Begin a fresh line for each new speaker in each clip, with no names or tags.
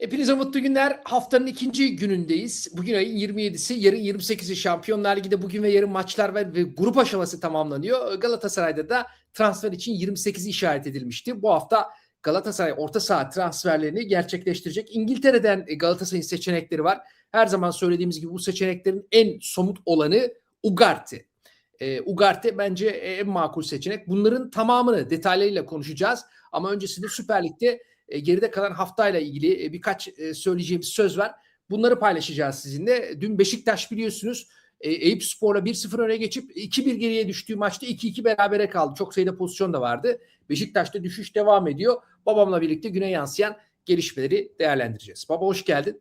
Hepinize mutlu günler. Haftanın ikinci günündeyiz. Bugün ayın 27'si, yarın 28'i Şampiyonlar Ligi'de bugün ve yarın maçlar var ve grup aşaması tamamlanıyor. Galatasaray'da da transfer için 28'i işaret edilmişti. Bu hafta Galatasaray orta saha transferlerini gerçekleştirecek. İngiltere'den Galatasaray'ın seçenekleri var. Her zaman söylediğimiz gibi bu seçeneklerin en somut olanı Ugarte. E, Ugarte bence en makul seçenek. Bunların tamamını detaylarıyla konuşacağız. Ama öncesinde Süper Lig'de e, geride kalan haftayla ilgili e, birkaç e, söyleyeceğimiz söz var. Bunları paylaşacağız sizinle. Dün Beşiktaş biliyorsunuz e, Eyüp Spor'la 1-0 öne geçip 2-1 geriye düştüğü maçta 2-2 berabere kaldı. Çok sayıda pozisyon da vardı. Beşiktaş'ta düşüş devam ediyor. Babamla birlikte güne yansıyan gelişmeleri değerlendireceğiz. Baba hoş geldin.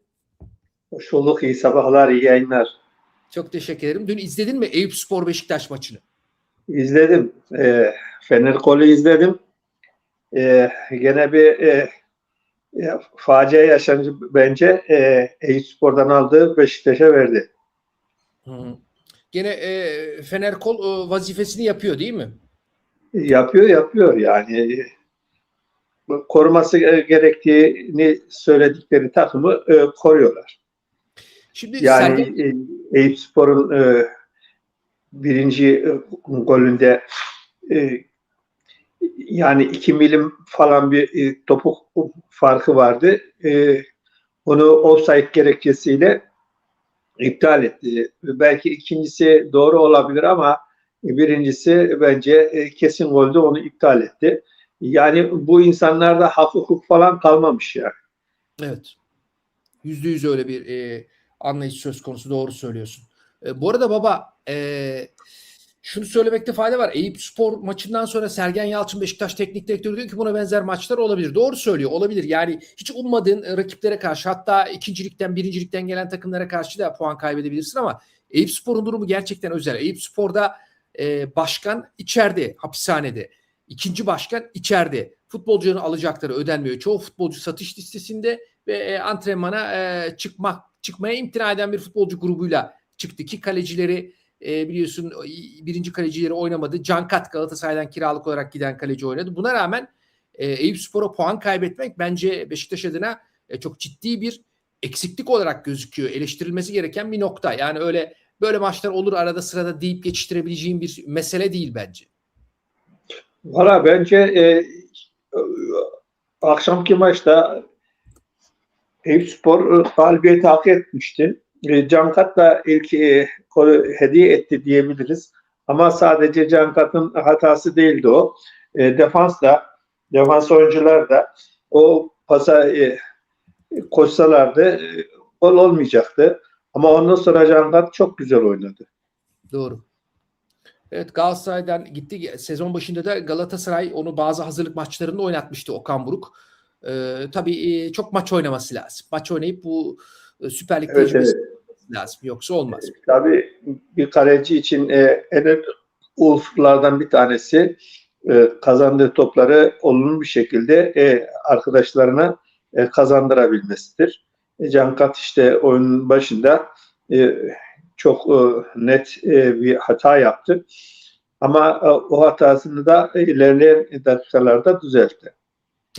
Hoş bulduk. İyi sabahlar, iyi yayınlar.
Çok teşekkür ederim. Dün izledin mi Eyüp Spor Beşiktaş maçını?
İzledim. E, Fener golü izledim. E, gene bir e, e, facia yaşandı bence. E, Eyüp Spor'dan aldı, Beşiktaş'a verdi.
Hı. Gene e, Fener kol e, vazifesini yapıyor değil mi?
Yapıyor, yapıyor yani. E, koruması gerektiğini söyledikleri takımı e, koruyorlar.
Şimdi
Yani
Sergen...
Eyüp Spor'un e, birinci e, golünde e, yani iki milim falan bir e, topuk farkı vardı. E, onu offside gerekçesiyle iptal etti. Belki ikincisi doğru olabilir ama birincisi bence e, kesin goldü onu iptal etti. Yani bu insanlarda hak hukuk falan kalmamış yani.
Evet. Yüzde yüz öyle bir e, anlayış söz konusu doğru söylüyorsun. E, bu arada baba e, şunu söylemekte fayda var. Eyüp Spor maçından sonra Sergen Yalçın Beşiktaş teknik direktörü diyor ki buna benzer maçlar olabilir. Doğru söylüyor olabilir. Yani hiç ummadığın rakiplere karşı hatta ikincilikten birincilikten gelen takımlara karşı da puan kaybedebilirsin ama Eyüp Spor'un durumu gerçekten özel. Eyüp Spor'da e, başkan içeride hapishanede. İkinci başkan içeride. Futbolcuların alacakları ödenmiyor. Çoğu futbolcu satış listesinde ve e, antrenmana e, çıkmak çıkmaya imtina eden bir futbolcu grubuyla çıktı ki kalecileri e, biliyorsun birinci kalecileri oynamadı. Cankat Galatasaray'dan kiralık olarak giden kaleci oynadı. Buna rağmen e, Eyüp Spor'a puan kaybetmek bence Beşiktaş adına e, çok ciddi bir eksiklik olarak gözüküyor. Eleştirilmesi gereken bir nokta. Yani öyle böyle maçlar olur arada sırada deyip geçiştirebileceğim bir mesele değil bence.
Valla bence e, akşamki maçta Eyüp Spor galibiyeti hak etmişti. E, Cankat da ilk e, hediye etti diyebiliriz. Ama sadece Cankat'ın hatası değildi o. E, defans da, defans oyuncular da o pasa e, koşsalardı e, gol olmayacaktı. Ama ondan sonra Cankat çok güzel oynadı.
Doğru. Evet Galatasaray'dan gitti. Sezon başında da Galatasaray onu bazı hazırlık maçlarında oynatmıştı Okan Buruk. Ee, tabii e, çok maç oynaması lazım. Maç oynayıp bu Süper Lig
Evet,
tecrübesi
evet.
Lazım. Yoksa olmaz.
Tabii bir kaleci için e, en önemli bir tanesi e, kazandığı topları olumlu bir şekilde e, arkadaşlarına e, kazandırabilmesidir. E, Cankat işte oyunun başında e, çok e, net e, bir hata yaptı. Ama e, o hatasını da ilerleyen dakikalarda düzeltti.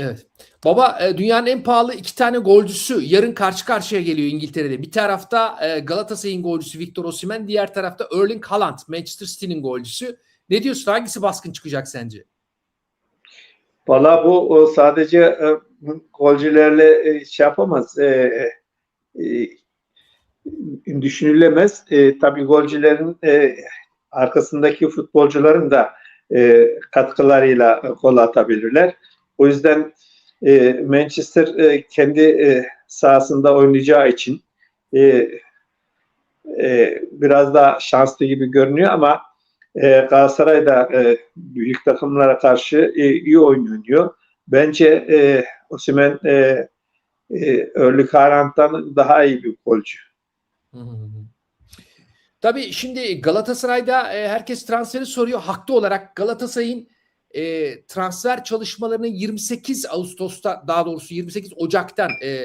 Evet. Baba e, dünyanın en pahalı iki tane golcüsü yarın karşı karşıya geliyor İngiltere'de. Bir tarafta e, Galatasaray'ın golcüsü Victor Osimhen, diğer tarafta Erling Haaland, Manchester City'nin golcüsü. Ne diyorsun? Hangisi baskın çıkacak sence?
Valla bu sadece e, golcülerle şey yapamaz. Düşünülemez. Tabii golcülerin arkasındaki futbolcuların da katkılarıyla gol atabilirler. O yüzden e, Manchester e, kendi e, sahasında oynayacağı için e, e, biraz daha şanslı gibi görünüyor ama e, Galatasaray da e, büyük takımlara karşı e, iyi oynuyor. Bence e, Osimhen e, e, Erling Haaland'dan daha iyi bir golcü.
Tabii şimdi Galatasaray'da e, herkes transferi soruyor. Haklı olarak Galatasaray'ın e, transfer çalışmalarını 28 Ağustos'ta daha doğrusu 28 Ocak'tan e,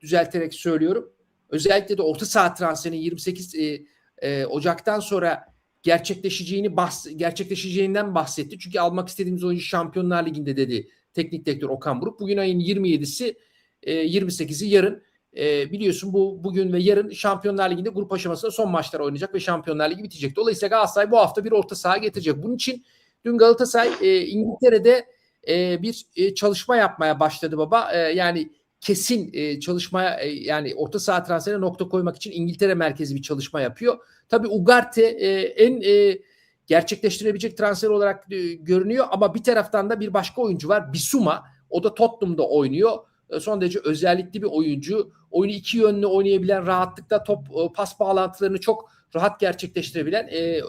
düzelterek söylüyorum. Özellikle de orta saha transferinin 28 e, e, Ocak'tan sonra gerçekleşeceğini bahs gerçekleşeceğinden bahsetti. Çünkü almak istediğimiz oyuncu Şampiyonlar Ligi'nde dedi teknik direktör Okan Buruk. Bugün ayın 27'si e, 28'i yarın. E, biliyorsun bu bugün ve yarın Şampiyonlar Ligi'nde grup aşamasında son maçlar oynayacak ve Şampiyonlar Ligi bitecek. Dolayısıyla Galatasaray bu hafta bir orta saha getirecek. Bunun için dün Galatasaray e, İngiltere'de e, bir e, çalışma yapmaya başladı baba. E, yani kesin e, çalışmaya e, yani orta saha transferine nokta koymak için İngiltere merkezi bir çalışma yapıyor. Tabii Ugarte e, en e, gerçekleştirebilecek transfer olarak e, görünüyor ama bir taraftan da bir başka oyuncu var. Bisuma. O da Tottenham'da oynuyor. E, son derece özellikli bir oyuncu. Oyunu iki yönlü oynayabilen, rahatlıkla top e, pas bağlantılarını çok rahat gerçekleştirebilen e,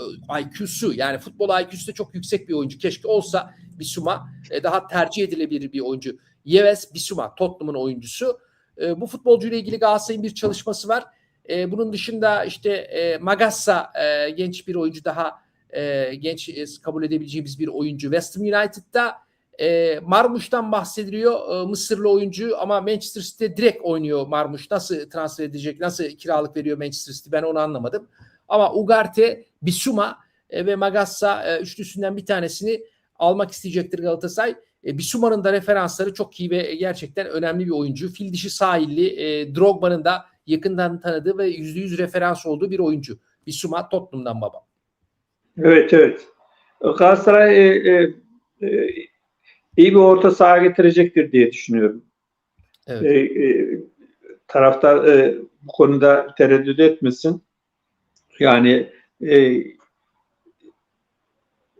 IQ'su yani futbol IQ'su da çok yüksek bir oyuncu. Keşke olsa Bisuma e, daha tercih edilebilir bir oyuncu. Yves Bisuma Tottenham'ın oyuncusu. E, bu futbolcuyla ilgili Galatasaray'ın bir çalışması var. E, bunun dışında işte e, Magassa e, genç bir oyuncu daha e, genç e, kabul edebileceğimiz bir oyuncu. West Ham United'da e, Marmuş'tan bahsediliyor. E, Mısırlı oyuncu ama Manchester City direkt oynuyor Marmuş. Nasıl transfer edecek, nasıl kiralık veriyor Manchester City ben onu anlamadım. Ama Ugarte, Bisuma e, ve Magassa e, üçlüsünden bir tanesini almak isteyecektir Galatasaray. E, Bisuma'nın da referansları çok iyi ve gerçekten önemli bir oyuncu. Fil dişi sahilli, Drogba'nın da yakından tanıdığı ve %100 referans olduğu bir oyuncu. Bisuma Tottenham'dan baba.
Evet evet. Galatasaray e, e, e, iyi bir orta saha getirecektir diye düşünüyorum.
Evet.
E, e, taraftar e, bu konuda tereddüt etmesin. Yani e,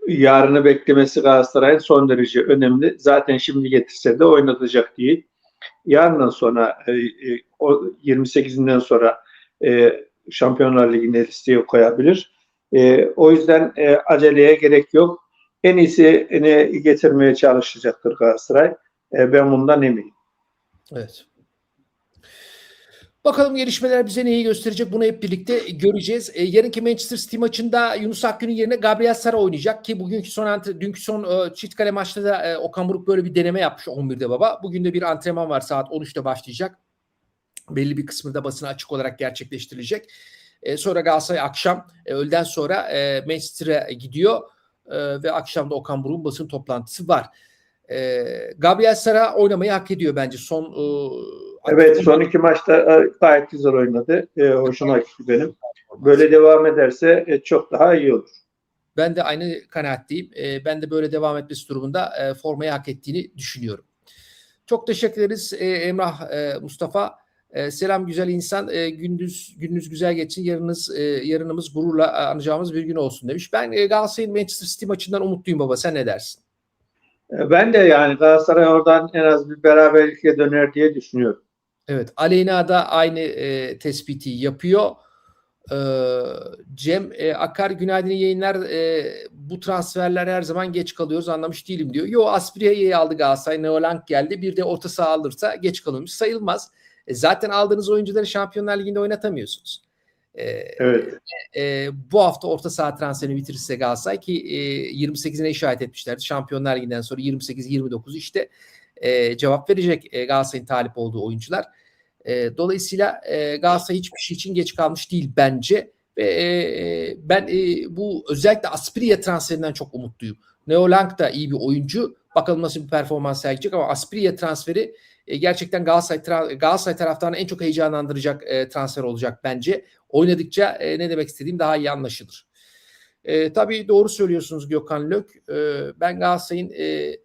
yarını beklemesi Galatasaray'ın son derece önemli. Zaten şimdi getirse de oynatacak değil. Yarından sonra e, e, o 28'inden sonra e, Şampiyonlar Ligi'ne listeye koyabilir. E, o yüzden e, aceleye gerek yok. En iyisini getirmeye çalışacaktır Galatasaray. E, ben bundan eminim.
Evet. Bakalım gelişmeler bize neyi gösterecek bunu hep birlikte göreceğiz. E, yarınki Manchester City maçında Yunus Akgün'ün yerine Gabriel Sara oynayacak ki bugünkü son antre, dünkü son e, çift kale maçta da e, Okan Buruk böyle bir deneme yapmış 11'de baba. Bugün de bir antrenman var saat 13'te başlayacak. Belli bir kısmı da basına açık olarak gerçekleştirilecek. E, sonra Galatasaray akşam e, öğleden sonra e, Manchester'a gidiyor e, ve akşamda Okan Buruk'un basın toplantısı var. E, Gabriel Sara oynamayı hak ediyor bence son e,
Evet son iki maçta e, gayet güzel oynadı. E, hoşuma gitti benim. Böyle devam ederse e, çok daha iyi olur.
Ben de aynı kanaatteyim. E, ben de böyle devam etmesi durumunda e, formayı hak ettiğini düşünüyorum. Çok teşekkür ederiz e, Emrah e, Mustafa. E, selam güzel insan. E, gündüz gününüz güzel geçsin. Yarınız e, yarınımız gururla anacağımız bir gün olsun demiş. Ben e, Galatasaray'ın Manchester City maçından umutluyum baba. Sen ne dersin?
E, ben de yani Galatasaray oradan en az bir beraberlikle döner diye düşünüyorum.
Evet. Aleyna da aynı e, tespiti yapıyor. E, Cem e, Akar günaydın yayınlar. E, bu transferler her zaman geç kalıyoruz anlamış değilim diyor. Yo Aspria'yı aldı Galatasaray. Neolank geldi. Bir de orta saha alırsa geç kalıyormuş. Sayılmaz. E, zaten aldığınız oyuncuları Şampiyonlar Ligi'nde oynatamıyorsunuz. E,
Evet.
e, bu hafta orta saha transferini bitirirse Galatasaray ki e, 28'ine işaret etmişlerdi. Şampiyonlar Ligi'nden sonra 28-29 işte e, cevap verecek e, Galatasaray'ın talip olduğu oyuncular. E, dolayısıyla e, Galatasaray hiçbir şey için geç kalmış değil bence. Ve e, ben e, bu özellikle Asprilla transferinden çok umutluyum. Neolank da iyi bir oyuncu. Bakalım nasıl bir performans sergileyecek ama Asprilla transferi e, gerçekten Galatasaray, tra- Galatasaray taraftarını en çok heyecanlandıracak e, transfer olacak bence. Oynadıkça e, ne demek istediğim daha iyi anlaşılır. E, tabii doğru söylüyorsunuz Gökhan Lök. E, ben Galatasaray'ın e,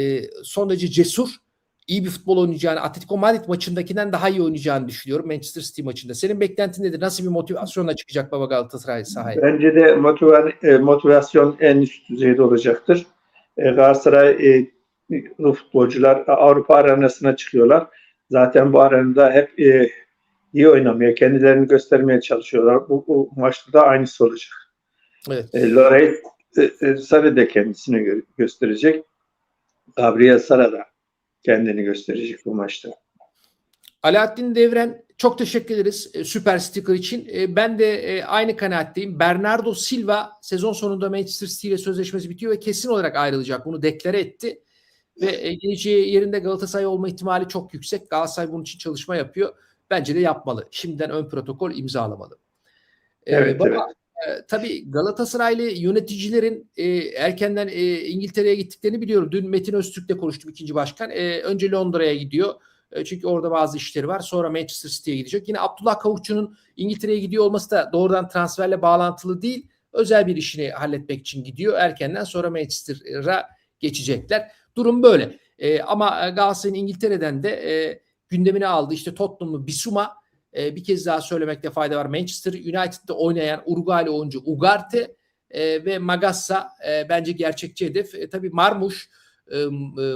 e, son derece cesur, iyi bir futbol oynayacağını, Atletico Madrid maçındakinden daha iyi oynayacağını düşünüyorum Manchester City maçında. Senin beklentin nedir? Nasıl bir motivasyonla çıkacak baba Galatasaray sahaya?
Bence de motiva- e, motivasyon en üst düzeyde olacaktır. E, Galatasaray e, futbolcular Avrupa arenasına çıkıyorlar. Zaten bu arenada hep e, iyi oynamaya, kendilerini göstermeye çalışıyorlar. Bu, bu maçta da aynısı olacak.
Evet.
E, Lorey e, e, Sarı da kendisini gö- gösterecek. Gabriel Sara da kendini gösterecek bu maçta.
Alaaddin Devren çok teşekkür ederiz e, süper sticker için. E, ben de aynı kanaatteyim. Bernardo Silva sezon sonunda Manchester City ile sözleşmesi bitiyor ve kesin olarak ayrılacak. Bunu deklare etti. Ve e, geleceği yerinde Galatasaray olma ihtimali çok yüksek. Galatasaray bunun için çalışma yapıyor. Bence de yapmalı. Şimdiden ön protokol imzalamalı. E,
Evet,
baba,
evet.
e, tabii Galatasaraylı yöneticilerin e, erkenden e, İngiltere'ye gittiklerini biliyorum. Dün Metin Öztürk'le konuştum ikinci başkan. E, önce Londra'ya gidiyor. E, çünkü orada bazı işleri var. Sonra Manchester City'ye gidecek. Yine Abdullah Kavukçu'nun İngiltere'ye gidiyor olması da doğrudan transferle bağlantılı değil. Özel bir işini halletmek için gidiyor. Erkenden sonra Manchester'a geçecekler. Durum böyle. E, ama Galatasaray'ın İngiltere'den de e, gündemine aldı. İşte Tottenham'ı Bisuma e, bir kez daha söylemekte fayda var. Manchester United'da oynayan Uruguaylı oyuncu Ugarte e, ve Magassa e, bence gerçekçi hedef. E, tabii Marmuş e, e,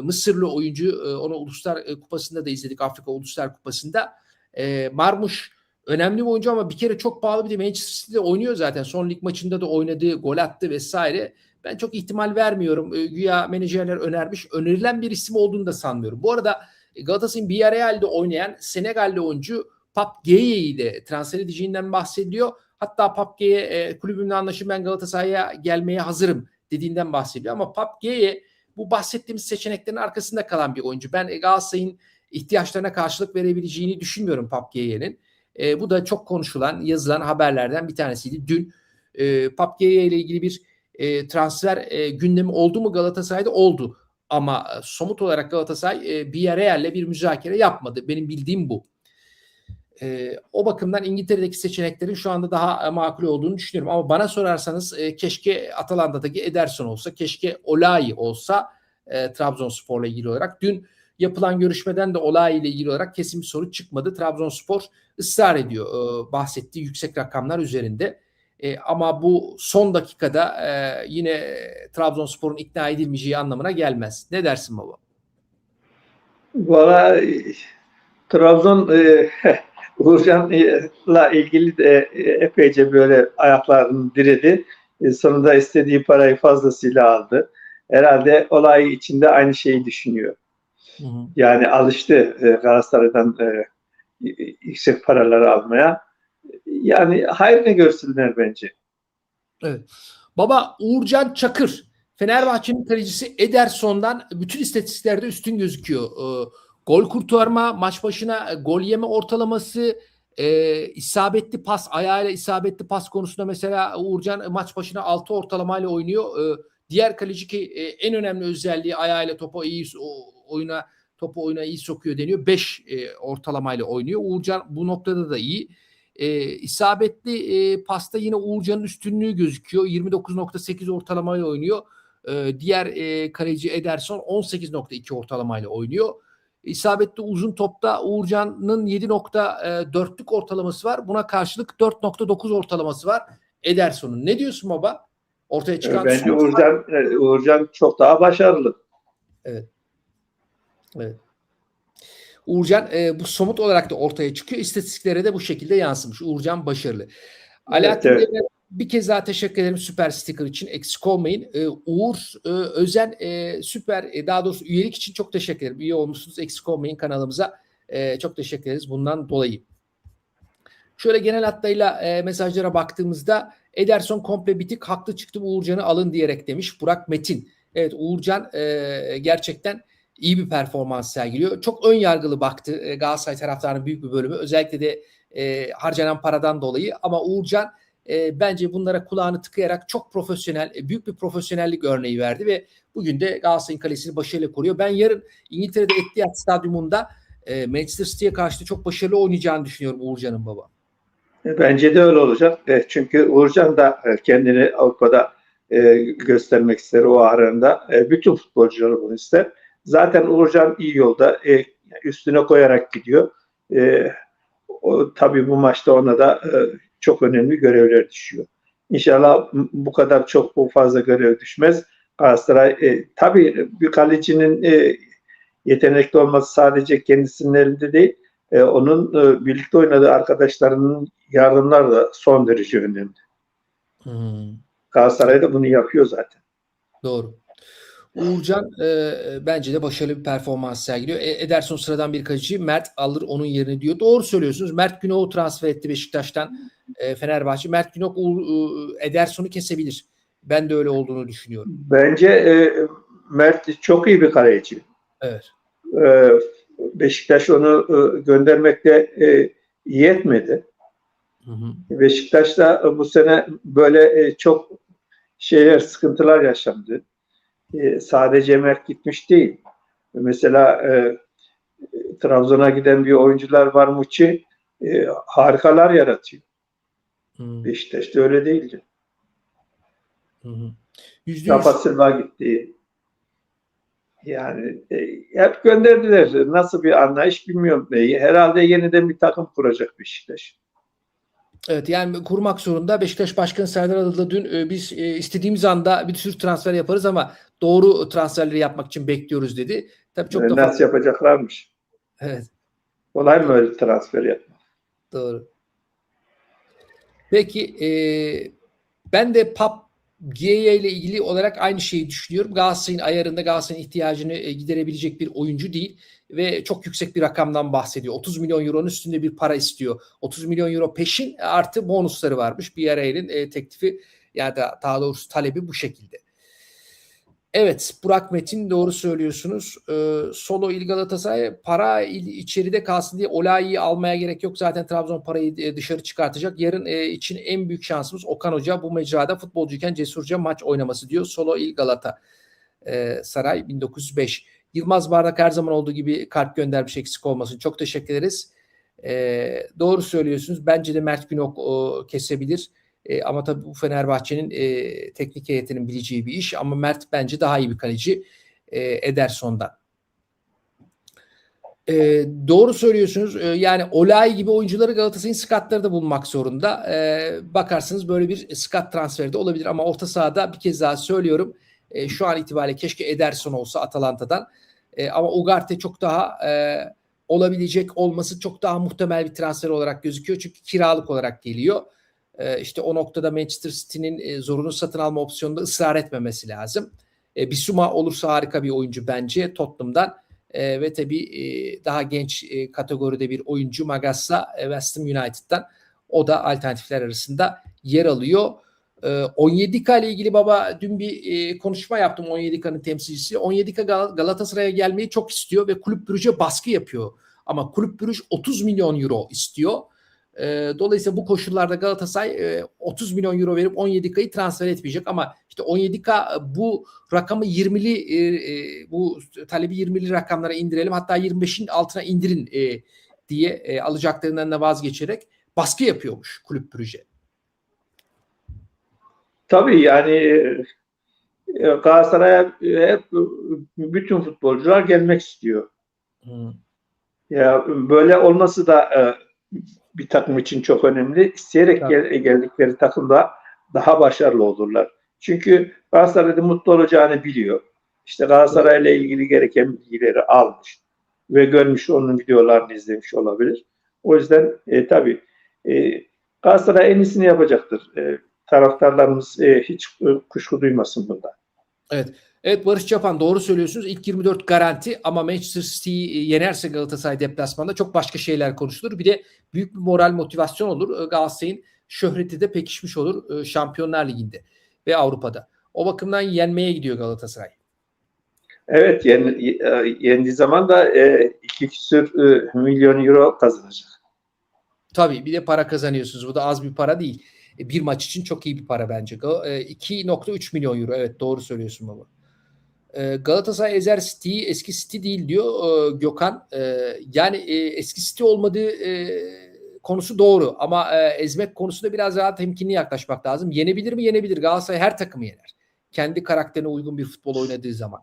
Mısırlı oyuncu e, onu Uluslar e, Kupası'nda da izledik Afrika Uluslar Kupası'nda. E, Marmuş önemli bir oyuncu ama bir kere çok pahalı bir de Manchester City'de oynuyor zaten. Son lig maçında da oynadı, gol attı vesaire. Ben çok ihtimal vermiyorum. E, güya menajerler önermiş. Önerilen bir isim olduğunu da sanmıyorum. Bu arada Galatasaray'ın Villarreal'de oynayan Senegalli oyuncu Pap Gueye'yi de transfer edeceğinden bahsediliyor. Hatta Pap Gueye e, kulübümle anlaşıp ben Galatasaray'a gelmeye hazırım dediğinden bahsediyor. Ama Pap Gueye bu bahsettiğimiz seçeneklerin arkasında kalan bir oyuncu. Ben Galatasaray'ın ihtiyaçlarına karşılık verebileceğini düşünmüyorum Pap Gueye'nin. E, bu da çok konuşulan, yazılan haberlerden bir tanesiydi. Dün e, Pap Gueye ile ilgili bir e, transfer e, gündemi oldu mu Galatasaray'da? Oldu. Ama e, somut olarak Galatasaray e, Villarreal'le bir müzakere yapmadı. Benim bildiğim bu. E, o bakımdan İngiltere'deki seçeneklerin şu anda daha e, makul olduğunu düşünüyorum. Ama bana sorarsanız e, keşke Atalanta'daki Ederson olsa, keşke Olay olsa e, Trabzonspor'la ilgili olarak. Dün yapılan görüşmeden de Olay ile ilgili olarak kesin bir soru çıkmadı. Trabzonspor ısrar ediyor e, bahsettiği yüksek rakamlar üzerinde. E, ama bu son dakikada e, yine Trabzonspor'un ikna edilmeyeceği anlamına gelmez. Ne dersin baba?
Valla Trabzon e, Uğurcan'la ilgili de epeyce böyle ayaklarını diredi. E, sonunda istediği parayı fazlasıyla aldı. Herhalde olay içinde aynı şeyi düşünüyor. Hı hı. Yani alıştı e, Galatasaray'dan e, yüksek paraları almaya. Yani hayrını görsünler bence.
Evet. Baba Uğurcan Çakır Fenerbahçe'nin kalecisi Ederson'dan bütün istatistiklerde üstün gözüküyor. Ee, gol kurtarma, maç başına gol yeme ortalaması, e, isabetli pas, ayağıyla isabetli pas konusunda mesela Uğurcan maç başına 6 ortalamayla oynuyor. Ee, diğer kaleci ki e, en önemli özelliği ayağıyla topu iyi o, oyuna topu oyuna iyi sokuyor deniyor. 5 e, ortalamayla oynuyor. Uğurcan bu noktada da iyi. E, isabetli e, pasta yine Uğurcan'ın üstünlüğü gözüküyor. 29.8 ortalamayla oynuyor. E, diğer e, kaleci Ederson 18.2 ortalamayla oynuyor. İsabetli uzun topta Uğurcan'ın 7.4'lük ortalaması var. Buna karşılık 4.9 ortalaması var Ederson'un. Ne diyorsun baba? Ortaya çıkan
Bence Uğurcan, Uğurcan çok daha başarılı.
Evet. Evet. Uğurcan e, bu somut olarak da ortaya çıkıyor. İstatistiklere de bu şekilde yansımış. Uğurcan başarılı. Alaaddin evet, evet. bir kez daha teşekkür ederim süper sticker için. Eksik olmayın. E, Uğur e, Özen e, süper e, daha doğrusu üyelik için çok teşekkür ederim. İyi olmuşsunuz. Eksik olmayın kanalımıza. E, çok teşekkür ederiz bundan dolayı. Şöyle genel hattıyla e, mesajlara baktığımızda Ederson komple bitik haklı çıktı Uğurcan'ı alın diyerek demiş Burak Metin. Evet Uğurcan e, gerçekten iyi bir performans sergiliyor. Çok ön yargılı baktı e, Galatasaray taraftarının büyük bir bölümü. Özellikle de e, harcanan paradan dolayı. Ama Uğurcan e, bence bunlara kulağını tıkayarak çok profesyonel, e, büyük bir profesyonellik örneği verdi ve bugün de Galatasaray'ın kalesini başarıyla koruyor. Ben yarın İngiltere'de Etihad Stadyumunda e, Manchester City'ye karşı da çok başarılı oynayacağını düşünüyorum Uğurcan'ın baba.
Bence de öyle olacak. E, çünkü Uğurcan da kendini Avrupa'da e, göstermek ister o aranda. E, bütün futbolcular bunu ister. Zaten Uğurcan iyi yolda e, üstüne koyarak gidiyor. E, o, tabii bu maçta ona da e, çok önemli görevler düşüyor. İnşallah bu kadar çok bu fazla görev düşmez. Galatasaray e, tabii bir kalecinin e, yetenekli olması sadece kendisinin elinde değil. E, onun e, birlikte oynadığı arkadaşlarının yardımları da son derece önemli. Hmm. Galatasaray da bunu yapıyor zaten.
Doğru. Uğurcan e, bence de başarılı bir performans sergiliyor. E, Ederson sıradan bir kaleci. Mert alır onun yerini diyor. Doğru söylüyorsunuz. Mert Günok'u transfer etti Beşiktaş'tan e, Fenerbahçe. Mert Günok e, Ederson'u kesebilir. Ben de öyle olduğunu düşünüyorum.
Bence e, Mert çok iyi bir kaleci.
Evet.
E, Beşiktaş onu e, göndermekte e, iyi etmedi. Hı hı. Beşiktaş da bu sene böyle e, çok şeyler, sıkıntılar yaşandı. E, sadece Mert gitmiş değil. Mesela e, Trabzon'a giden bir oyuncular var Muçi e, harikalar yaratıyor.
Hı.
Beşiktaş'ta öyle değildi. Rafa Silva gitti. Yani e, hep gönderdiler. Nasıl bir anlayış bilmiyorum. E, herhalde yeniden bir takım kuracak Beşiktaş.
Evet yani kurmak zorunda. Beşiktaş Başkanı Serdar Adalı dün e, biz e, istediğimiz anda bir sürü transfer yaparız ama doğru transferleri yapmak için bekliyoruz dedi. Tabii çok
E,
da
nasıl yapacaklarmış?
Evet.
Kolay mı öyle transfer yapmak?
Doğru. Peki e, ben de Pap Gieya ile ilgili olarak aynı şeyi düşünüyorum. Galatasaray'ın ayarında Galatasaray'ın ihtiyacını e, giderebilecek bir oyuncu değil ve çok yüksek bir rakamdan bahsediyor. 30 milyon euronun üstünde bir para istiyor. 30 milyon euro peşin artı bonusları varmış. Bir arayın e, teklifi ya da daha doğrusu talebi bu şekilde. Evet Burak Metin doğru söylüyorsunuz. Ee, Solo il Galatasaray para il, içeride kalsın diye Olayi'yi almaya gerek yok. Zaten Trabzon parayı e, dışarı çıkartacak. Yarın e, için en büyük şansımız Okan Hoca bu mecrada futbolcuyken cesurca maç oynaması diyor. Solo il Galata e, Saray 1905. Yılmaz Bardak her zaman olduğu gibi kart göndermiş eksik olmasın. Çok teşekkür ederiz. E, doğru söylüyorsunuz. Bence de Mert Günok o, kesebilir. E, ama tabii bu Fenerbahçe'nin e, teknik heyetinin bileceği bir iş. Ama Mert bence daha iyi bir kaleci e, Ederson'dan. E, doğru söylüyorsunuz. E, yani Olay gibi oyuncuları Galatasaray'ın skatları da bulmak zorunda. E, bakarsınız böyle bir skat transferi de olabilir. Ama orta sahada bir kez daha söylüyorum. E, şu an itibariyle keşke Ederson olsa Atalanta'dan. E, ama Ugarte çok daha e, olabilecek olması çok daha muhtemel bir transfer olarak gözüküyor. Çünkü kiralık olarak geliyor. E, işte o noktada Manchester City'nin e, zorunlu satın alma opsiyonunda ısrar etmemesi lazım. E, Bisuma olursa harika bir oyuncu bence Tottenham'dan. E, ve tabii e, daha genç kategoride bir oyuncu Magassa e, West Ham United'dan. O da alternatifler arasında yer alıyor. E, 17K ile ilgili baba dün bir e, konuşma yaptım 17K'nın temsilcisi. 17K Gal- Galatasaray'a gelmeyi çok istiyor ve Kulüp Brugge baskı yapıyor. Ama Kulüp Brugge 30 milyon euro istiyor. E, dolayısıyla bu koşullarda Galatasaray e, 30 milyon euro verip 17K'yı transfer etmeyecek ama işte 17K bu rakamı 20'li e, e, bu talebi 20'li rakamlara indirelim hatta 25'in altına indirin e, diye e, alacaklarından da vazgeçerek baskı yapıyormuş Kulüp Brugge.
Tabii yani e, Galatasaray'a e, hep bütün futbolcular gelmek istiyor.
Hmm.
Ya böyle olması da e, bir takım için çok önemli. İsteyerek
Tabii.
gel- geldikleri takımda daha başarılı olurlar. Çünkü Galatasaray'da mutlu olacağını biliyor. İşte Galatasaray'la ilgili gereken bilgileri almış ve görmüş onun videolarını izlemiş olabilir. O yüzden e, tabii e, Galatasaray en iyisini yapacaktır. E, taraftarlarımız e, hiç e, kuşku duymasın bunda.
Evet Barış Çapan doğru söylüyorsunuz. İlk 24 garanti ama Manchester City'yi yenerse Galatasaray deplasmanda çok başka şeyler konuşulur. Bir de büyük bir moral motivasyon olur. Ee, Galatasaray'ın şöhreti de pekişmiş olur e, Şampiyonlar Ligi'nde ve Avrupa'da. O bakımdan yenmeye gidiyor Galatasaray.
Evet yen, e, yendiği zaman da e, iki küsür e, milyon euro kazanacak.
Tabii bir de para kazanıyorsunuz. Bu da az bir para değil. E, Bir maç için çok iyi bir para bence. E, 2.3 milyon euro. Evet doğru söylüyorsun baba. E, Galatasaray ezer City'yi eski City değil diyor e, Gökhan. E, Yani e, eski City olmadığı e, konusu doğru ama e, ezmek konusunda biraz daha temkinli yaklaşmak lazım. Yenebilir mi? Yenebilir. Galatasaray her takımı yener. Kendi karakterine uygun bir futbol oynadığı zaman.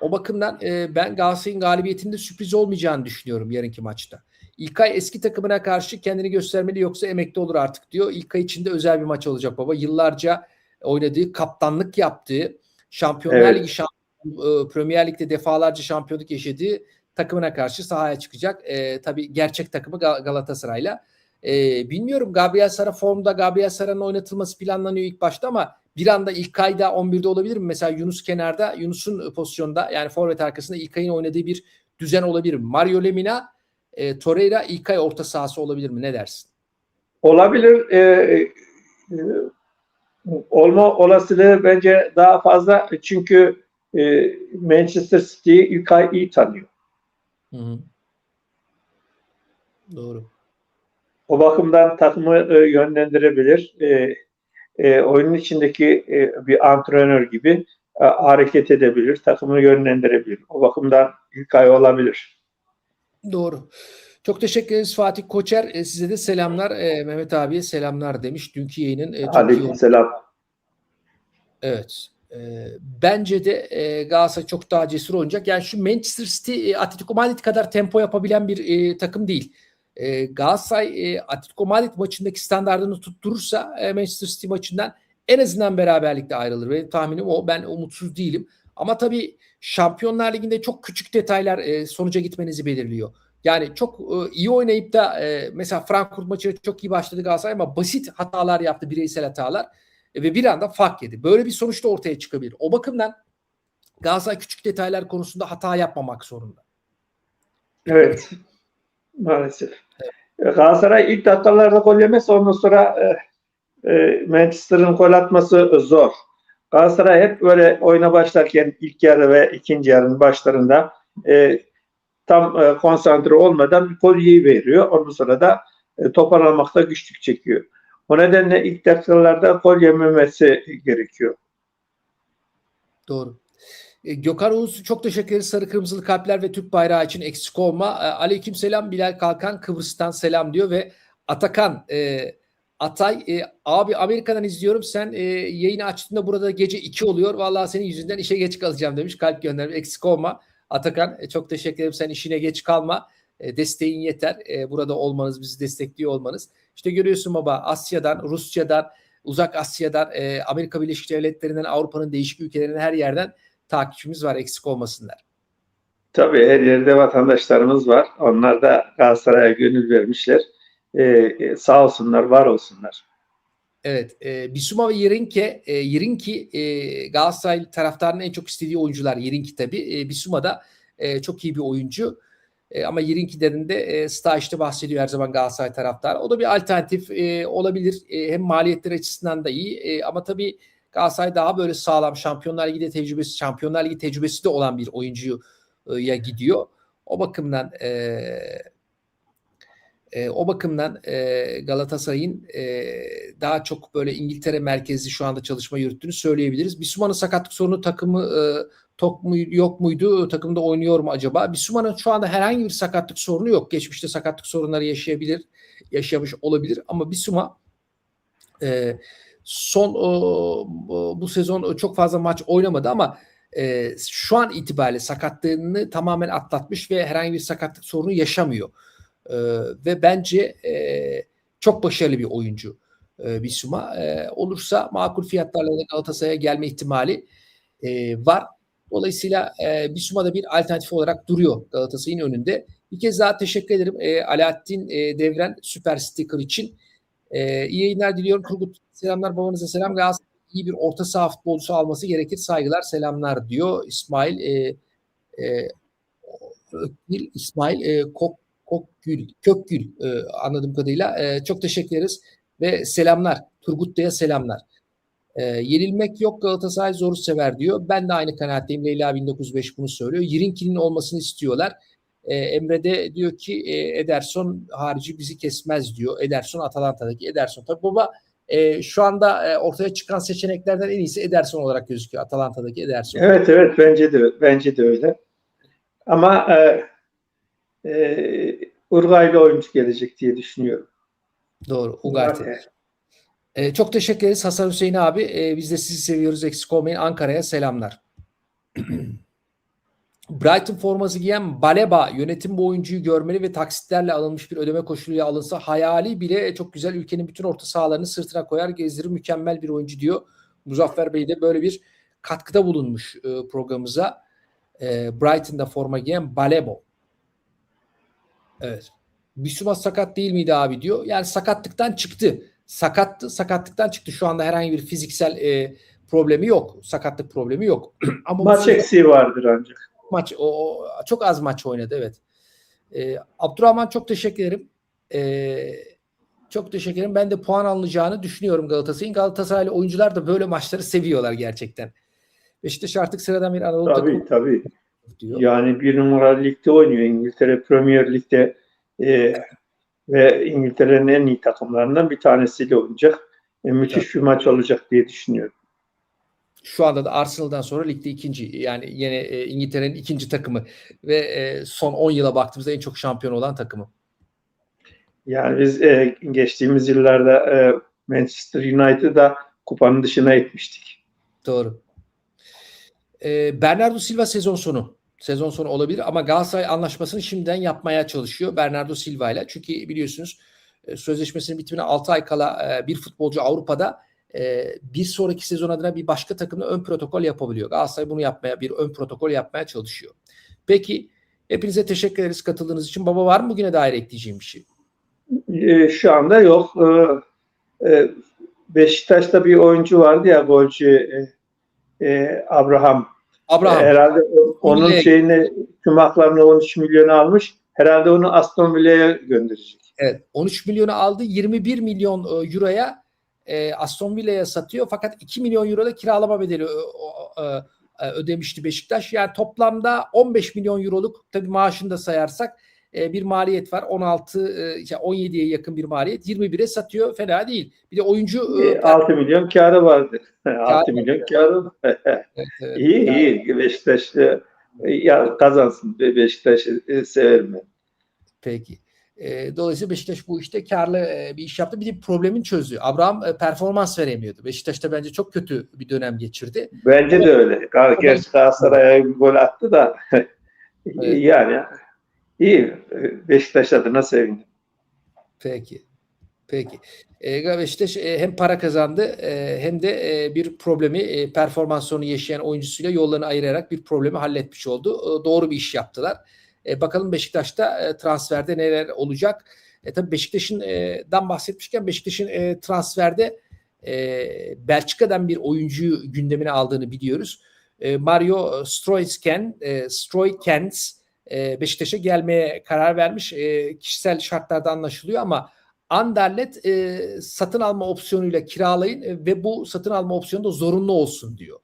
O bakımdan ben Galatasaray'ın galibiyetinde sürpriz olmayacağını düşünüyorum yarınki maçta. İlkay eski takımına karşı kendini göstermeli yoksa emekli olur artık diyor. İlkay için de özel bir maç olacak baba. Yıllarca oynadığı, kaptanlık yaptığı, Şampiyonlar
Evet.
Ligi şamp- e, Premier Lig'de defalarca şampiyonluk yaşadığı takımına karşı sahaya çıkacak. E, tabii gerçek takımı Gal- Galatasaray'la. E, bilmiyorum Gabriel Sara formda Gabriel Sara'nın oynatılması planlanıyor ilk başta ama bir anda İlkay da 11'de olabilir mi? Mesela Yunus kenarda, Yunus'un pozisyonda yani forvet arkasında İlkay'ın oynadığı bir düzen olabilir mi? Mario Lemina, e, Torreira, İlkay orta sahası olabilir mi? Ne dersin?
Olabilir. E, e, olma olasılığı bence daha fazla çünkü e, Manchester City'yi İlkay iyi tanıyor.
Hı hı. Doğru.
O bakımdan takımı e, yönlendirebilir. E, e, oyunun içindeki e, bir antrenör gibi e, hareket edebilir, takımı yönlendirebilir. O bakımdan İlkay olabilir.
Doğru. Çok teşekkür ederiz Fatih Koçer. E, size de selamlar. E, Mehmet abiye selamlar demiş. Dünkü yayının e, oldu.
Aleykümselam.
Evet. E, bence de e, Galatasaray çok daha cesur oynayacak. Yani şu Manchester City e, Atletico Madrid kadar tempo yapabilen bir e, takım değil. E, Galatasaray e, Atletico Madrid maçındaki standartını tutturursa e, Manchester City maçından en azından beraberlikte ayrılır. Benim tahminim o. Ben umutsuz değilim. Ama tabii Şampiyonlar Ligi'nde çok küçük detaylar e, sonuca gitmenizi belirliyor. Yani çok e, iyi oynayıp da e, mesela Frankfurt maçı çok iyi başladı Galatasaray ama basit hatalar yaptı, bireysel hatalar e, ve bir anda fark yedi. Böyle bir sonuç da ortaya çıkabilir. O bakımdan Galatasaray küçük detaylar konusunda hata yapmamak zorunda.
Evet. Maalesef. Galatasaray ilk dakikalarda gol yemez ondan sonra e, e, Manchester'ın gol atması zor. Galatasaray hep böyle oyuna başlarken ilk yarı ve ikinci yarının başlarında e, tam e, konsantre olmadan gol veriyor. Ondan sonra da e, toparlamakta güçlük çekiyor. O nedenle ilk dakikalarda gol yememesi gerekiyor.
Doğru. E, Gökhan Ulus çok teşekkür ederiz. Sarı kırmızılı kalpler ve Türk bayrağı için eksik olma. E, aleyküm selam Bilal Kalkan Kıbrıs'tan selam diyor ve Atakan e, Atay e, abi Amerika'dan izliyorum. Sen e, yayını açtığında burada gece 2 oluyor. Vallahi senin yüzünden işe geç kalacağım demiş. Kalp göndermiş. Eksik olma. Atakan e, çok teşekkür ederim. Sen işine geç kalma. E, desteğin yeter. E, burada olmanız, bizi destekliyor olmanız. İşte görüyorsun baba Asya'dan, Rusya'dan, Uzak Asya'dan, Amerika Birleşik Devletleri'nden, Avrupa'nın değişik ülkelerinden her yerden takipçimiz var. Eksik olmasınlar.
Tabii her yerde vatandaşlarımız var. Onlar da Galatasaray'a gönül vermişler. Ee, sağ olsunlar, var olsunlar.
Evet. E, Bisuma ve Yerinke, e, Yerinki e, Galatasaray taraftarının en çok istediği oyuncular. Yerinki tabii. E, Bisuma da e, çok iyi bir oyuncu. E, ama Yerinki'lerin de e, Staj'da bahsediyor her zaman Galatasaray taraftarı. O da bir alternatif e, olabilir. E, hem maliyetler açısından da iyi. E, ama tabii Galatasaray daha böyle sağlam Şampiyonlar Ligi tecrübesi, Şampiyonlar Ligi tecrübesi de olan bir oyuncuya gidiyor. O bakımdan e, e, o bakımdan e, Galatasaray'ın e, daha çok böyle İngiltere merkezli şu anda çalışma yürüttüğünü söyleyebiliriz. Bisuma'nın sakatlık sorunu takımı e, tok mu yok muydu? Takımda oynuyor mu acaba? Bisuma'nın şu anda herhangi bir sakatlık sorunu yok. Geçmişte sakatlık sorunları yaşayabilir, yaşamış olabilir ama Bisuma e, son o, bu sezon çok fazla maç oynamadı ama e, şu an itibariyle sakatlığını tamamen atlatmış ve herhangi bir sakatlık sorunu yaşamıyor. E, ve bence e, çok başarılı bir oyuncu e, Bisuma. E, olursa makul fiyatlarla da Galatasaray'a gelme ihtimali e, var. Dolayısıyla e, Bisuma da bir alternatif olarak duruyor Galatasaray'ın önünde. Bir kez daha teşekkür ederim e, Alaaddin e, Devren süper sticker için. E, iyi yayınlar diliyorum. Turgut selamlar babanıza selam. Galatasaray iyi bir orta saha futbolcusu alması gerekir. Saygılar selamlar diyor İsmail e, e, İsmail e, Kok Kokgül, Kökgül e, anladığım kadarıyla. E, çok teşekkür ederiz ve selamlar. Turgut Bey'e selamlar. E, yenilmek yok Galatasaray zoru sever diyor. Ben de aynı kanaatteyim. Leyla 1905 bunu söylüyor. Yirinki'nin olmasını istiyorlar. E, Emre de diyor ki e, Ederson harici bizi kesmez diyor. Ederson Atalanta'daki Ederson. Tabii baba e, şu anda e, ortaya çıkan seçeneklerden en iyisi Ederson olarak gözüküyor. Atalanta'daki Ederson.
Evet evet bence de bence de öyle. Ama e, e, Urgaylı oyuncu gelecek diye düşünüyorum.
Doğru. Ugarte. Ee, çok teşekkür ederiz Hasan Hüseyin abi. Ee, biz de sizi seviyoruz. Eksik olmayın. Ankara'ya selamlar. Brighton forması giyen Baleba yönetim bu oyuncuyu görmeli ve taksitlerle alınmış bir ödeme koşuluyla alınsa hayali bile çok güzel ülkenin bütün orta sahalarını sırtına koyar gezdirir mükemmel bir oyuncu diyor. Muzaffer Bey de böyle bir katkıda bulunmuş e, programımıza. E, Brighton'da forma giyen Balebo. Evet. Bisuma sakat değil miydi abi diyor. Yani sakatlıktan çıktı. Sakattı, sakatlıktan çıktı. Şu anda herhangi bir fiziksel e, problemi yok. Sakatlık problemi yok.
Ama maç sene, eksiği vardır ancak.
Maç o, çok az maç oynadı evet. E, Abdurrahman çok teşekkür ederim. E, çok teşekkür ederim. Ben de puan alınacağını düşünüyorum Galatasaray'ın. Galatasaraylı oyuncular da böyle maçları seviyorlar gerçekten. Beşiktaş artık sıradan bir Anadolu
tabii, takımı. Tabii diyor. Yani bir numaralı ligde oynuyor. İngiltere Premier Lig'de e, ve İngiltere'nin en iyi takımlarından bir tanesiyle oynayacak. E, müthiş evet. bir maç olacak diye düşünüyorum.
Şu anda da Arsenal'dan sonra ligde ikinci. Yani yine e, İngiltere'nin ikinci takımı ve e, son 10 yıla baktığımızda en çok şampiyon olan takımı.
Yani biz e, geçtiğimiz yıllarda e, Manchester United'a kupanın dışına etmiştik.
Doğru. E, Bernardo Silva sezon sonu. Sezon sonu olabilir ama Galatasaray anlaşmasını şimdiden yapmaya çalışıyor Bernardo Silva ile. Çünkü biliyorsunuz e, sözleşmesinin bitimine 6 ay kala e, bir futbolcu Avrupa'da e, bir sonraki sezon adına bir başka takımla ön protokol yapabiliyor. Galatasaray bunu yapmaya bir ön protokol yapmaya çalışıyor. Peki hepinize teşekkür ederiz katıldığınız için. Baba var mı bugüne dair ekleyeceğim bir şey?
Şu anda yok. Beşiktaş'ta bir oyuncu vardı ya golcü Abraham.
Abraham.
Herhalde onun
Villa'ya-
şeyini tüm haklarını 13 milyona almış. Herhalde onu Aston Villa'ya gönderecek.
Evet, 13 milyonu aldı. 21 milyon e, euroya e, Aston Villa'ya satıyor. Fakat 2 milyon euro da kiralama bedeli ö- e, e, ödemişti Beşiktaş. Yani toplamda 15 milyon euroluk tabii maaşını da sayarsak e, bir maliyet var. 16 e, işte 17'ye yakın bir maliyet. 21'e satıyor. Fena değil. Bir de oyuncu e,
E, 6 milyon karı vardı. 6 milyon karı.
evet, evet.
iyi
Yani-
iyi. Beşiktaş e, ya kazansın. Be- Beşiktaş'ı e, severim ben.
Peki. E, dolayısıyla Beşiktaş bu işte karlı e, bir iş yaptı. Bir de problemin çözdü. Abraham e, performans veremiyordu. Beşiktaş'ta bence çok kötü bir dönem geçirdi.
Bence de öyle. Gerçi Galatasaray'a bir gol attı da yani iyi. Beşiktaş adına sevindim.
Peki. Peki. E, Beşiktaş e, hem para kazandı e, hem de e, bir problemi e, performans sorunu yaşayan oyuncusuyla yollarını ayırarak bir problemi halletmiş oldu. Doğru bir iş yaptılar. E, bakalım Beşiktaş'ta transferde neler olacak? E, tabii Beşiktaş'ın dan bahsetmişken Beşiktaş'ın transferde Belçika'dan bir oyuncuyu gündemine aldığını biliyoruz. Mario Stroysken, e, Stroykens e, Beşiktaş'a gelmeye karar vermiş. E, kişisel şartlarda anlaşılıyor ama Anderlet e, satın alma opsiyonuyla kiralayın e, ve bu satın alma opsiyonu da zorunlu olsun diyor.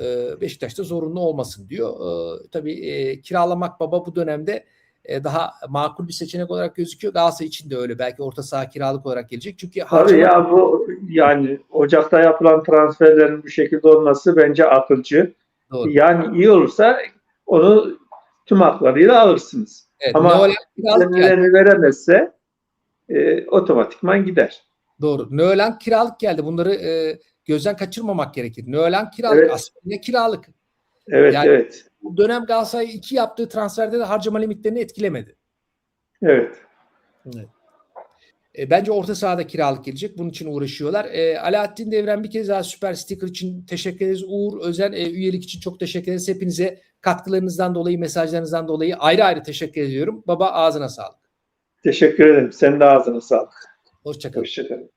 E, Beşiktaş'ta zorunlu olmasın diyor. E, tabii e, kiralamak baba bu dönemde e, daha makul bir seçenek olarak gözüküyor. Galatasaray için de öyle. Belki orta saha kiralık olarak gelecek. Çünkü
Tabii
harcama-
ya bu yani Ocak'ta yapılan transferlerin bu şekilde olması bence akılcı.
Doğru.
Yani iyi olursa onu tüm haklarıyla alırsınız.
Evet,
Ama. Kendilerini veremezse e, otomatikman gider.
Doğru. Nölen kiralık geldi. Bunları e, gözden kaçırmamak gerekir. Nölen kiralık.
Evet.
Aslında kiralık.
Evet
Yani-
evet.
Bu dönem Galatasaray iki yaptığı transferde de harcama limitlerini etkilemedi.
Evet.
E, bence orta sahada kiralık gelecek. Bunun için uğraşıyorlar. E, Alaaddin Devren bir kez daha süper sticker için teşekkür ederiz. Uğur Özen e, üyelik için çok teşekkür ederiz. Hepinize katkılarınızdan dolayı, mesajlarınızdan dolayı ayrı ayrı teşekkür ediyorum. Baba ağzına sağlık.
Teşekkür ederim. Senin de ağzına sağlık.
Hoşçakalın.
Hoşçakalın.